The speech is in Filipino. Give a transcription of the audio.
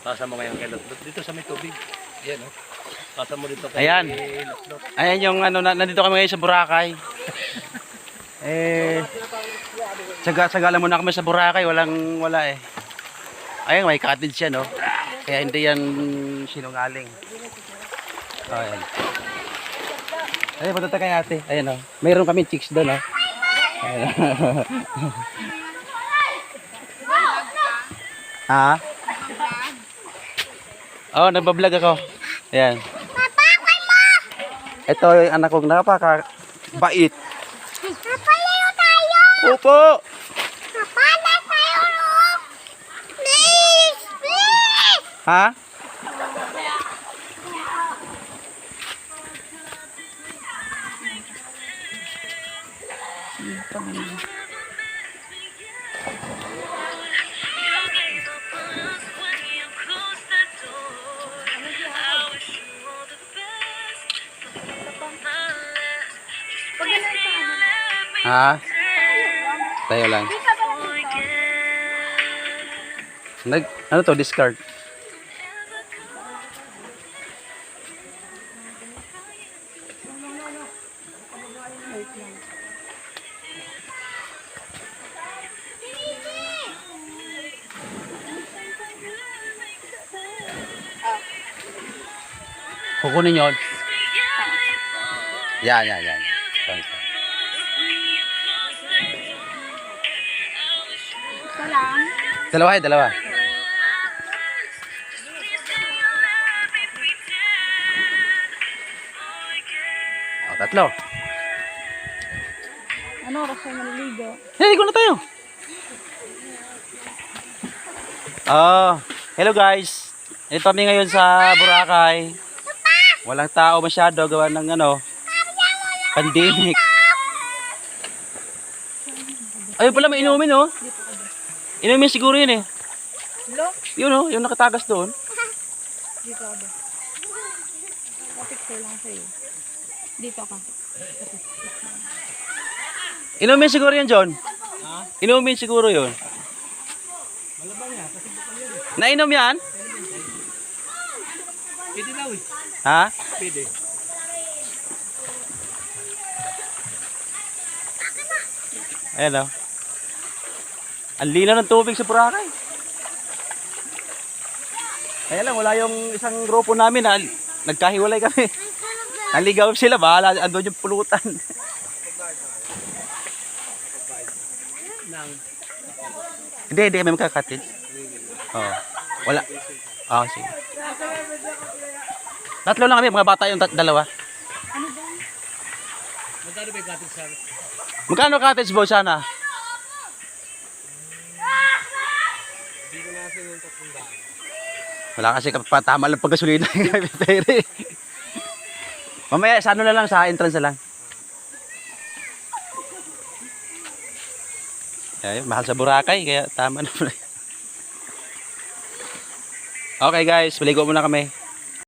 Pasa mo ngayon kay Lotlot. Dito sa may tubig. Yan oh. Pasa mo dito kay Ayan. Lotlot. Ayan yung ano, na- nandito kami ngayon sa Boracay. eh, saga-sagala muna kami sa Boracay, walang wala eh. Ayan, may cottage yan, no? Kaya hindi yan sinungaling. Oh, ayan. Ayan, punta tayo ate. Ayan, oh. Mayroon kami chicks doon, oh. Ayan. ha? Oh, nagbablog ako. Ayan. Ito yung anak kong napaka bait. Napalayo tayo! Opo. Napala tayo, no? Please! Please! Ha? Ha? Tayo lang. Nag, ano to, discard? Kukunin. Yan, yan, yan. Yan. Lang. Dalawa, eh, dalawa. O, tatlo. Ano oras tayo maliligo? Ko na tayo. Oh, hello guys. Ito kami ngayon sa Boracay. Walang tao masyado gawa ng ano, pandemic. Ayun pala may inumin oh. Inumin siguro yun eh. Hello? Yun oh, yung nakatagas doon. Dito ako. Kapit lang sa'yo. Dito ka. Inumin siguro yun, John. Inumin siguro yun. Nainom yan? Pwede daw eh. Ha? Pwede. Ayan o. Ang linaw ng tubig sa Boracay. Kaya lang, wala yung isang grupo namin na nagkahiwalay kami. Naligaw sila, bahala, andun yung pulutan. Nang hindi, hindi kami magkakatid. Oo. Wala. Oo, sige. Tatlo lang kami, mga bata yung dalawa. magkano ba yung cottage sa Magkano cottage boy sana? Wala kasi kapatama lang pagkasulina yung pere. Mamaya sa ano na lang sa entrance na lang. Ay, mahal sa Boracay kaya tama na. Okay guys, maligo muna kami.